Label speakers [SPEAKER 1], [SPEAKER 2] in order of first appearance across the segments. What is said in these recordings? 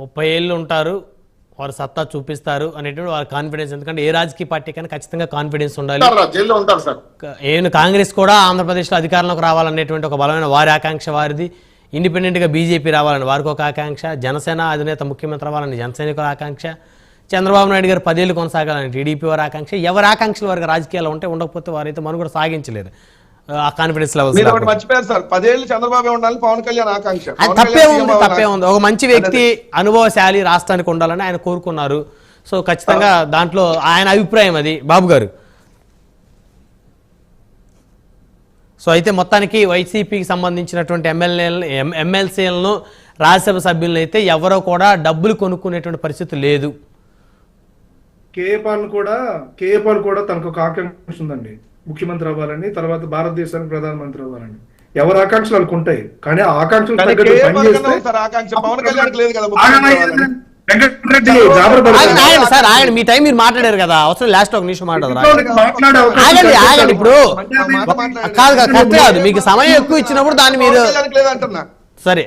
[SPEAKER 1] ముప్పై ఏళ్ళు ఉంటారు వారు సత్తా చూపిస్తారు అనేటువంటి వారి కాన్ఫిడెన్స్ ఎందుకంటే ఏ రాజకీయ పార్టీ కన్నా ఖచ్చితంగా కాన్ఫిడెన్స్ ఉండాలి. ఏను కాంగ్రెస్ కూడా ఆంధ్రప్రదేశ్లో అధికారంలోకి రావాలనేటువంటి ఒక బలమైన వారి ఆకాంక్ష వారిది. ఇండిపెండెంట్గా బీజేపీ రావాలని వారికి ఒక ఆకాంక్ష. జనసేన అధినేత ముఖ్యమంత్రి అవ్వాలని జనసైనికుల ఆకాంక్ష. చంద్రబాబు నాయుడు గారు పదేళ్ళు కొనసాగాలని టీడీపీ వారి ఆకాంక్ష. ఎవరి ఆకాంక్షలు వారికి రాజకీయాలు ఉంటే ఉండకపోతే వారైతే మనుగడ సాగించలేరు ఆ కాన్ఫిడెన్స్ లెవెల్స్
[SPEAKER 2] మీరు ఒకటి మర్చిపోయారు సార్. పదేళ్ళు చంద్రబాబు ఉండాలని పవన్ కళ్యాణ్ ఆకాంక్ష.
[SPEAKER 1] తప్పే ఉంది తప్పే ఉంది. ఒక మంచి వ్యక్తి అనుభవశాలి రాష్ట్రానికి ఉండాలని ఆయన కోరుకున్నారు. సో ఖచ్చితంగా దాంట్లో ఆయన అభిప్రాయం అది బాబు గారు. సో అయితే మొత్తానికి వైసీపీకి సంబంధించినటువంటి ఎమ్మెల్యే ఎమ్మెల్సీలను రాజ్యసభ సభ్యులను అయితే ఎవరో కూడా డబ్బులు కొనుక్కునేటువంటి పరిస్థితి లేదు.
[SPEAKER 3] కేఏపాల్ కూడా కేఏపాల్ కూడా తనకు ఒక ఆకాంక్ష ఉందండి. ముఖ్యమంత్రి అవ్వాలని తర్వాత భారతదేశానికి ప్రధానమంత్రి అవ్వాలని. ఎవరి ఆకాంక్షలు ఉంటాయి కానీ ఆ ఆకాంక్షలు
[SPEAKER 2] సార్
[SPEAKER 3] ఆగండి
[SPEAKER 1] మీ టైం మీరు మాట్లాడారు కదా. అవసరం లాస్ట్ ఒక నిమిషం మాట్లాడదు ఆగండి ఇప్పుడు. కాదు కాదు కరెక్ట్ కాదు. మీకు సమయం ఎక్కువ ఇచ్చినప్పుడు దాన్ని మీరు సరే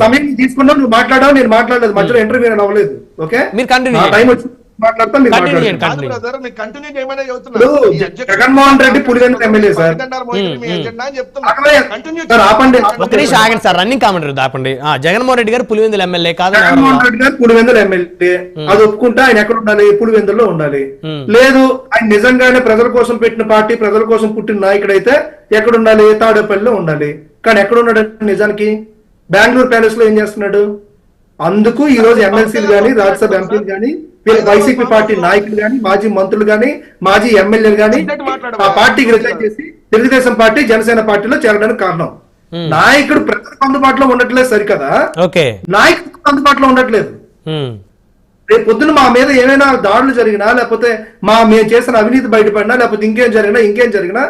[SPEAKER 3] సమయం తీసుకున్నావు నువ్వు మాట్లాడావు నేను మాట్లాడలేదు. మధ్యలో ఇంటర్వ్యూ అవ్వలేదు ఓకే?
[SPEAKER 1] మీరు చేయండి.
[SPEAKER 3] టైం వచ్చి జగన్మోహన్ రెడ్డి పులివెందుల ఎమ్మెల్యే సార్. ఆపండి.
[SPEAKER 1] ఆగండి రన్నింగ్ కామెంటరీ జగన్మోహన్ రెడ్డి గారు పులివెందుల ఎమ్మెల్యే కాదు
[SPEAKER 3] జగన్మోహన్ రెడ్డి గారు పులివెందుల ఎమ్మెల్యే. అది ఒప్పుకుంటే ఆయన ఎక్కడ ఉండాలి? పులివెందుల్లో ఉండాలి. లేదు ఆయన నిజంగానే ప్రజల కోసం పెట్టిన పార్టీ ప్రజల కోసం పుట్టిన నాయకుడైతే ఎక్కడ ఉండాలి? తాడేపల్లిలో ఉండాలి. కానీ ఎక్కడ ఉన్నాడు నిజానికి? బెంగళూరు ప్యాలెస్లో ఏం చేస్తున్నాడు? అందుకు ఈ రోజు ఎమ్మెల్సీలు గాని రాజ్యసభ ఎంపీలు గాని వీళ్ళ వైసీపీ పార్టీ నాయకులు గాని మాజీ మంత్రులు గాని మాజీ ఎమ్మెల్యేలు గాని ఆ పార్టీకి రిజైన్ చేసి తెలుగుదేశం పార్టీ జనసేన పార్టీలో చేరడానికి కారణం. నాయకుడు ప్రజలకు అందుబాటులో ఉండట్లేదు సరికదా?
[SPEAKER 1] ఓకే.
[SPEAKER 3] నాయకుడు అందుబాటులో ఉండట్లేదు. రేపు పొద్దున మా మీద ఏమైనా దాడులు జరిగినా లేకపోతే మా మేము చేసిన అవినీతి బయటపడినా లేకపోతే ఇంకేం జరిగినా ఇంకేం జరిగినా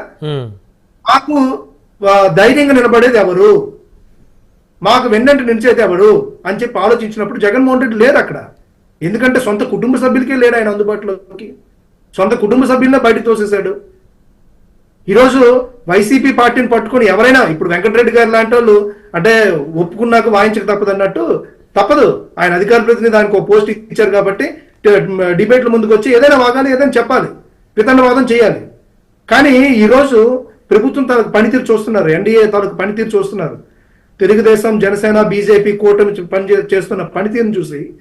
[SPEAKER 3] మాకు ధైర్యంగా నిలబడేది ఎవరు? మాకు వెన్నంటి నిలిచేది ఎవరు? అని చెప్పి ఆలోచించినప్పుడు జగన్మోహన్ రెడ్డి లేరు అక్కడ. ఎందుకంటే సొంత కుటుంబ సభ్యులకే లేడు ఆయన అందుబాటులోకి. సొంత కుటుంబ సభ్యులనే బయట తోసేశాడు. ఈరోజు వైసీపీ పార్టీని పట్టుకొని ఎవరైనా ఇప్పుడు వెంకటరెడ్డి గారు లాంటి వాళ్ళు అంటే ఒప్పుకున్నాక వాయించక తప్పదు అన్నట్టు తప్పదు. ఆయన అధికార ప్రతినిధి దానికి ఒక పోస్ట్ ఇచ్చారు కాబట్టి డిబేట్ల ముందుకు వచ్చి ఏదైనా వాగాలి ఏదైనా చెప్పాలి. వితండవాదం చేయాలి. కానీ ఈరోజు ప్రభుత్వం తన పనితీరు చూస్తున్నారు. ఎన్డీఏ తనకు పనితీరు చూస్తున్నారు. తెలుగుదేశం జనసేన బీజేపీ కూటమి పని చే- చేస్తున్న పనితీరును చూసి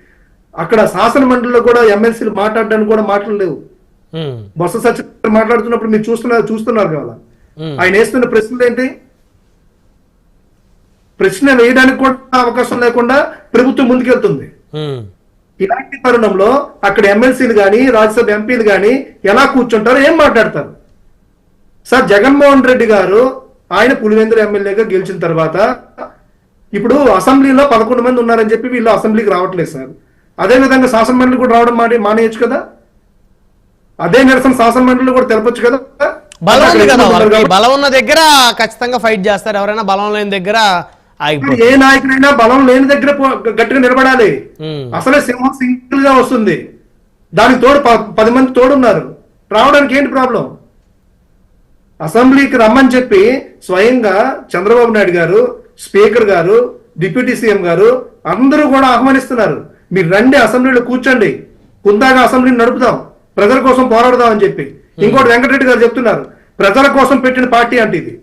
[SPEAKER 3] అక్కడ శాసన మండలిలో కూడా ఎమ్మెల్సీలు మాట్లాడడానికి కూడా మాటలు లేవు. బొత్స సత్యనారాయణ మాట్లాడుతున్నప్పుడు మీరు చూస్తున్నారు చూస్తున్నారు కదా. ఆయన వేస్తున్న ప్రశ్నలు ఏంటి? ప్రశ్న వేయడానికి కూడా అవకాశం లేకుండా ప్రభుత్వం ముందుకెళ్తుంది. ఇలాంటి తరుణంలో అక్కడ ఎమ్మెల్సీలు కానీ రాజ్యసభ ఎంపీలు కానీ ఎలా కూర్చుంటారో ఏం మాట్లాడతారు? సార్ జగన్మోహన్ రెడ్డి గారు ఆయన పులివెందుల ఎమ్మెల్యేగా గెలిచిన తర్వాత ఇప్పుడు అసెంబ్లీలో పదకొండు మంది ఉన్నారని చెప్పి వీళ్ళు అసెంబ్లీకి రావట్లేదు సార్. అదే విధంగా శాసన మండలి కూడా రావడం మానే మానేయచ్చు కదా? అదే నిరసన శాసన మండలి కూడా తెలపొచ్చు కదా?
[SPEAKER 1] బలం ఉంది కదా వాళ్ళకి. బలం ఉన్న దగ్గర ఖచ్చితంగా ఫైట్ చేస్తారు. ఎవరైనా బలం లేని దగ్గర ఆగిపోతారు.
[SPEAKER 3] ఏ నాయకుడైనా బలం లేని దగ్గర పో- గట్టిగా నిలబడాలి. అసలే సింహం సింగిల్గా వస్తుంది. దానికి తోడు ప- పది మంది తోడున్నారు. రావడానికి ఏంటి ప్రాబ్లం? అసెంబ్లీకి రమ్మని చెప్పి స్వయంగా చంద్రబాబు నాయుడు గారు స్పీకర్ గారు డిప్యూటీ సీఎం గారు అందరూ కూడా ఆహ్వానిస్తున్నారు. మీరు రండి అసెంబ్లీలో కూర్చోండి. కుందాగా అసెంబ్లీని నడుపుదాం. ప్రజల కోసం పోరాడదాం అని చెప్పి. ఇంకోటి వెంకటరెడ్డి గారు చెప్తున్నారు. ప్రజల కోసం పెట్టిన పార్టీ అంటే ఇది.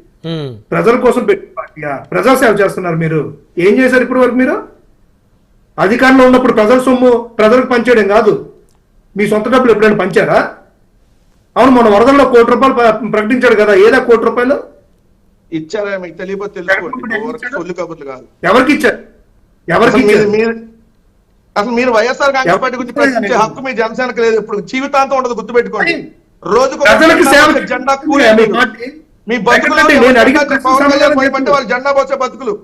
[SPEAKER 3] ప్రజల కోసం పెట్టిన పార్టీయా ప్రజా సేవ చేస్తున్నారు మీరు. ఏం చేశారు ఇప్పటి వరకు మీరు? అధికారంలో ఉన్నప్పుడు ప్రజల సొమ్ము ప్రజలకు పంచేయడం కాదు. మీ సొంత డబ్బులు ఎప్పుడైనా పంచారా? అవును మన వరదల్లో కోటి రూపాయలు ప్ర- ప్రకటించాడు కదా. ఏదా కోటి రూపాయలు?
[SPEAKER 2] ఇచ్చారా? మీకు తెలియకపోతే తెలుసుకోండి.
[SPEAKER 3] ఎవరికి ఇచ్చారు? ఎవరికి ఇచ్చారు?
[SPEAKER 2] మీరు అసలు మీరు వైఎస్ఆర్ కాంగ్రెస్ పార్టీ గురించి ప్రశ్నించే. హక్కు మీ జనసేనకు లేదు. ఇప్పుడు జీవితాంతం ఉండదు గుర్తుపెట్టుకోండి. రోజుకు జెండా కూలే.
[SPEAKER 3] మీ
[SPEAKER 2] బతుకులు పవన్ కళ్యాణ్
[SPEAKER 3] చెప్పు.
[SPEAKER 2] వాళ్ళు జెండా పోసే బతుకులు.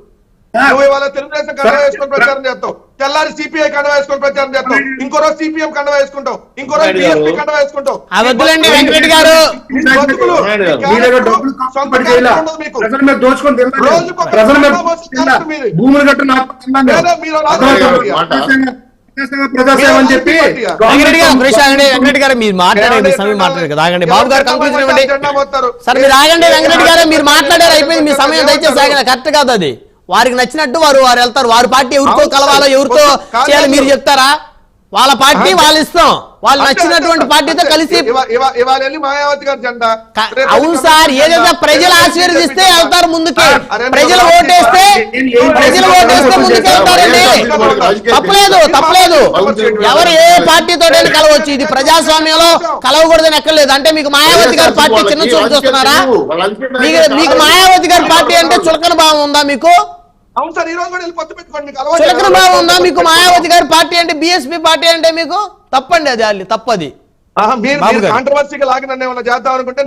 [SPEAKER 2] నువ్వు ఇవాళ తెలుగుదేశం కండ వేసుకొని ప్రచారం చేస్తావు. తెల్లారి సిపిఐ కండ వేసుకొని ప్రచారం చేస్తావు. ఇంకో రోజు సిపిఎం కండ వేసుకుంటావు. ఇంకో రోజు బిఎస్పీ కండ వేసుకుంటావు.
[SPEAKER 3] భూములు కట్టు. ప్రజాసేవ- అని చెప్పి
[SPEAKER 1] వెంకటరెడ్డి గారు. మీరు మాట్లాడండి సమయం మాట్లాడారు కదా ఆగండి బాబు గారు కంక్లూజన్ ఇవ్వండి.
[SPEAKER 2] జెండా మోస్తారు.
[SPEAKER 1] సార్ మీరు ఆగండి వెంకటరెడ్డి గారు మీరు మాట్లాడారు అయిపోయింది. మీ సమయం దయచేసి ఆగండి. కరెక్ట్ కాదు అది. వారికి నచ్చినట్టు వారు వారు వెళ్తారు వారి పార్టీ ఎవరితో. కలవాలో ఎవరితో చేయాలి మీరు. చెప్తారా వాళ్ళ పార్టీ. వాళ్ళ ఇష్టం వాళ్ళు నచ్చినటువంటి పార్టీతో. కలిసి
[SPEAKER 2] మాయావతి గారి జెండా
[SPEAKER 1] అవును సార్ ఏదైతే. ప్రజలు ఆశీర్వదిస్తే వెళ్తారు ముందుకే ప్రజలు ఓటేస్తే ప్రజలు? ఓటేస్తే ముందుకు వెళ్తారండి తప్పలేదు తప్పలేదు ఎవరు ఏ పార్టీతో కలవచ్చు ఇది ప్రజాస్వామ్యంలో కలవకూడదని ఎక్కర్లేదు అంటే మీకు మాయావతి గారి పార్టీ చిన్న చూపు చూస్తున్నారా మీకు మీకు మాయావతి గారి పార్టీ అంటే చులకన భావం ఉందా మీకు
[SPEAKER 2] అవును సార్ ఈ రోజు కూడా వెళ్ళి పొత్తు పెట్టుకోండి మీకు అలవాటు
[SPEAKER 1] చులకన భావం ఉందా మీకు మాయావతి గారి పార్టీ అంటే బిఎస్పీ పార్టీ అంటే మీకు తప్పండి అది అది తప్పది
[SPEAKER 2] ఆహా, మీరు
[SPEAKER 1] బాబు గారు.
[SPEAKER 2] కాంట్రవర్సీగా లాగి నన్ను ఏమైనా చేద్దాం అనుకుంటే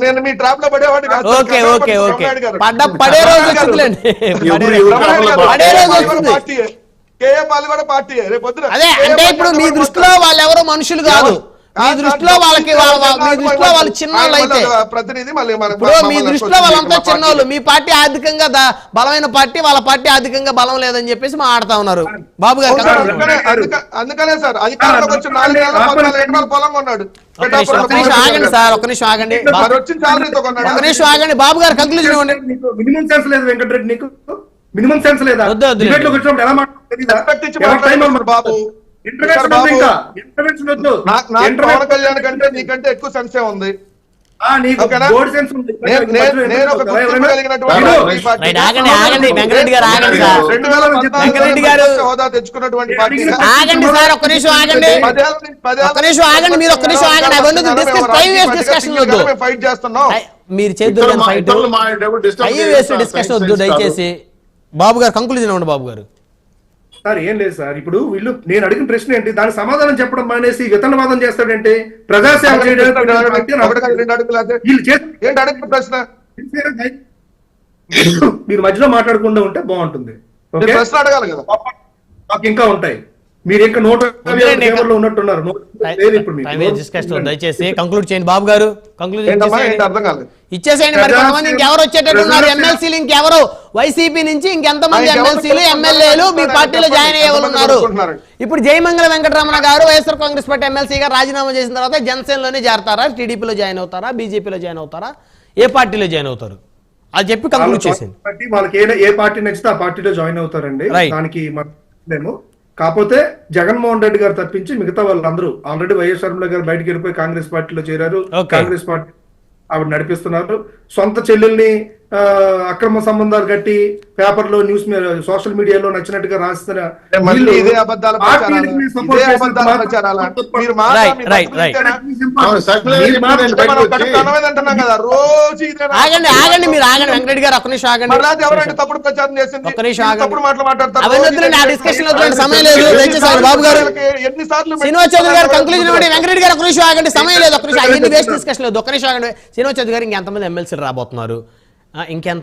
[SPEAKER 2] నేను మీ ట్రాప్లో పడేవాడిని కాదు సార్.
[SPEAKER 1] Okay okay. పడ్డ పడే రోజు రోజు
[SPEAKER 2] పాల్ కూడా
[SPEAKER 1] వస్తుంది.
[SPEAKER 2] పార్టీయే. కేఏ పాల్ కూడా పార్టీయే. రేపు పొద్దున
[SPEAKER 1] అదే అంటే ఇప్పుడు మీ దృష్టిలో వాళ్ళు ఎవరో మనుషులు కాదు మీ దృష్టిలో. వాళ్ళకి వాళ్ళ- వాళ్ళ- మీ దృష్టిలో వాళ్ళు చిన్నోళ్ళు అయితే.
[SPEAKER 2] ఒక ప్రతినిధి మళ్ళీ
[SPEAKER 1] ఇప్పుడు మీ దృష్టిలో వాళ్ళంతా
[SPEAKER 2] మా
[SPEAKER 1] చిన్నోళ్ళు.
[SPEAKER 2] పార్టీ.
[SPEAKER 1] మీ పార్టీ ఆర్థికంగా బలమైన పార్టీ వాళ్ళ పార్టీ ఆర్థికంగా బలం లేదని చెప్పేసి మాట్లాడుతా ఉన్నారు. బాబు గారు.
[SPEAKER 2] అందుకనే అందుక- అందుకనే సార్ అధికారంలోకి నాలుగు పొలం కొన్నాడు.
[SPEAKER 1] నిమిషం నిమిషం ఆగండి సార్ ఒక్క నిమిషం ఆగండి. ఒక్క నిమిషం ఆగండి. బాబు గారు కంక్లూజన్ ఇవ్వండి.
[SPEAKER 3] మినిమం సెన్స్ లేదు వెంకటరెడ్డి నీకు? మినిమం సెన్స్ లేదా? ఎలా
[SPEAKER 2] బాబు. పవన్ కళ్యాణ్ కంటే నీకంటే ఎక్కువ సెన్సే ఉంది. హోదా తెచ్చుకున్నటువంటి పార్టీ.
[SPEAKER 1] ఆగండి సార్ ఒక్క నిమిషం ఆగండి. ఒక్క నిమిషం ఆగండి, మీరు ఒక్క నిమిషం ఆగండి. అవన్నీ discussion వద్దు.
[SPEAKER 2] ఫైట్ చేస్తున్నాం
[SPEAKER 1] మీరు ఫైట్ వేస్ట్ డిస్కషన్ వద్దు దయచేసి. బాబు గారు కంక్లూజన్ ఇవ్వండి బాబు గారు.
[SPEAKER 3] సార్ ఏం లేదు సార్. ఇప్పుడు వీళ్ళు నేను అడిగిన ప్రశ్న ఏంటి? దానికి సమాధానం చెప్పడం మానేసి విత్తనవాదం చేస్తాడంటే ప్రజాసేవ చేయడానికి
[SPEAKER 2] ప్రశ్న?
[SPEAKER 3] మీరు మధ్యలో మాట్లాడకుండా ఉంటే బాగుంటుంది.
[SPEAKER 2] ప్రశ్న అడగాలి కదా.
[SPEAKER 3] ఇంకా ఉంటాయి. మీరు ఇంకా నూట ఉన్నట్టున్నారు.
[SPEAKER 1] దయచేసి కంక్లూడ్ చేయండి బాబు గారు.
[SPEAKER 2] ఏంటి
[SPEAKER 1] ఇచ్చేసేయండి.
[SPEAKER 2] అర్థం కాలేదు?
[SPEAKER 1] ఇచ్చేసేయండి మరి కొంతమంది ఇంకెవరు వచ్చేటట్టు ఉన్నారు? ఎమ్మెల్సీలు ఇంకెవరు? వైసీపీ నుంచి ఇంకెంతమంది ఎమ్మెల్సీలు? ఎమ్మెల్యేలు మీ పార్టీలో జాయిన్ అయ్యే వాళ్ళు
[SPEAKER 2] ఎంతమంది
[SPEAKER 1] ఉన్నారు.
[SPEAKER 2] కొనుక్కుంటున్నారు?
[SPEAKER 1] ఇప్పుడు జయమంగళ వెంకటరమణ గారు వైఎస్ఆర్ కాంగ్రెస్ పార్టీ ఎమ్మెల్సీగా రాజీనామా చేసిన తర్వాత జనసేనలోనే చేరతారా టీడీపీలో జాయిన్ అవుతారా? బీజేపీలో జాయిన్ అవుతారా? ఏ పార్టీలో జాయిన్ అవుతారు? అది చెప్పి కంక్లూడ్ చేసింది
[SPEAKER 3] వాళ్ళకి ఏ ఏ పార్టీ నచ్చితే ఆ పార్టీలో జాయిన్ అవుతారండి. దానికి కాకపోతే జగన్మోహన్ రెడ్డి గారు తప్పించి మిగతా వాళ్ళందరూ ఆల్రెడీ వైఎస్ షర్మిల గారు బయటికి వెళ్ళిపోయి కాంగ్రెస్ పార్టీలో చేరారు. కాంగ్రెస్ పార్టీ ఆవిడ నడిపిస్తున్నారు సొంత చెల్లెల్ని అక్రమ సంబంధాలు కట్టి పేపర్లో న్యూస్ సోషల్ మీడియాలో నచ్చినట్టుగా రాస్తున్న
[SPEAKER 2] మళ్ళీ
[SPEAKER 3] వీళ్ళు
[SPEAKER 2] ఇదే అబద్ధాల
[SPEAKER 3] పార్టీని
[SPEAKER 2] ప్రచారాలు.
[SPEAKER 3] support
[SPEAKER 2] ఇదే
[SPEAKER 3] చేసినంత
[SPEAKER 2] అబద్ధాల
[SPEAKER 3] మాత్రం-
[SPEAKER 2] ప్రచారాలు? మీరు
[SPEAKER 1] Right,
[SPEAKER 2] మాత్రం మీ
[SPEAKER 1] right,
[SPEAKER 2] బతుకు
[SPEAKER 1] right.
[SPEAKER 2] ఇంతేనా?
[SPEAKER 3] మీరు మాత్రం
[SPEAKER 2] అంటే మనం కడుపు అన్నమేది అంటున్నాం కదా. రోజు ఇదేనా?
[SPEAKER 1] ఆగండి ఆగండి మీరు ఆగండి. గారు ఒక్క నిమిషం ఆగండి.
[SPEAKER 2] మళ్ళీ అది ఎవరంటే తప్పుడు ప్రచారం చేసింది?
[SPEAKER 1] ఒక్క నిమిషం ఆగండి.
[SPEAKER 2] మాటలు మాట్లాడతారు.
[SPEAKER 1] సమయం లేదు. దయచేసి ఆగండి, బాబు గారు.
[SPEAKER 2] ఎన్నిసార్లు
[SPEAKER 1] శ్రీనివాస్ చౌదరి గారు కంక్లూజన్ ఇవ్వండి. వెంకటరెడ్డి గారు ఒక నిమిషం ఆగండి. సమయం లేదు నిమిషం. వేస్ట్ డిస్కషన్ లేదు. నిమిషం ఆగండి. శ్రీనివాస్ చౌదరి గారు ఇంకెంతమంది ఎమ్మెల్సీలు రాబోతున్నారు? ఆ, ఇంకెంత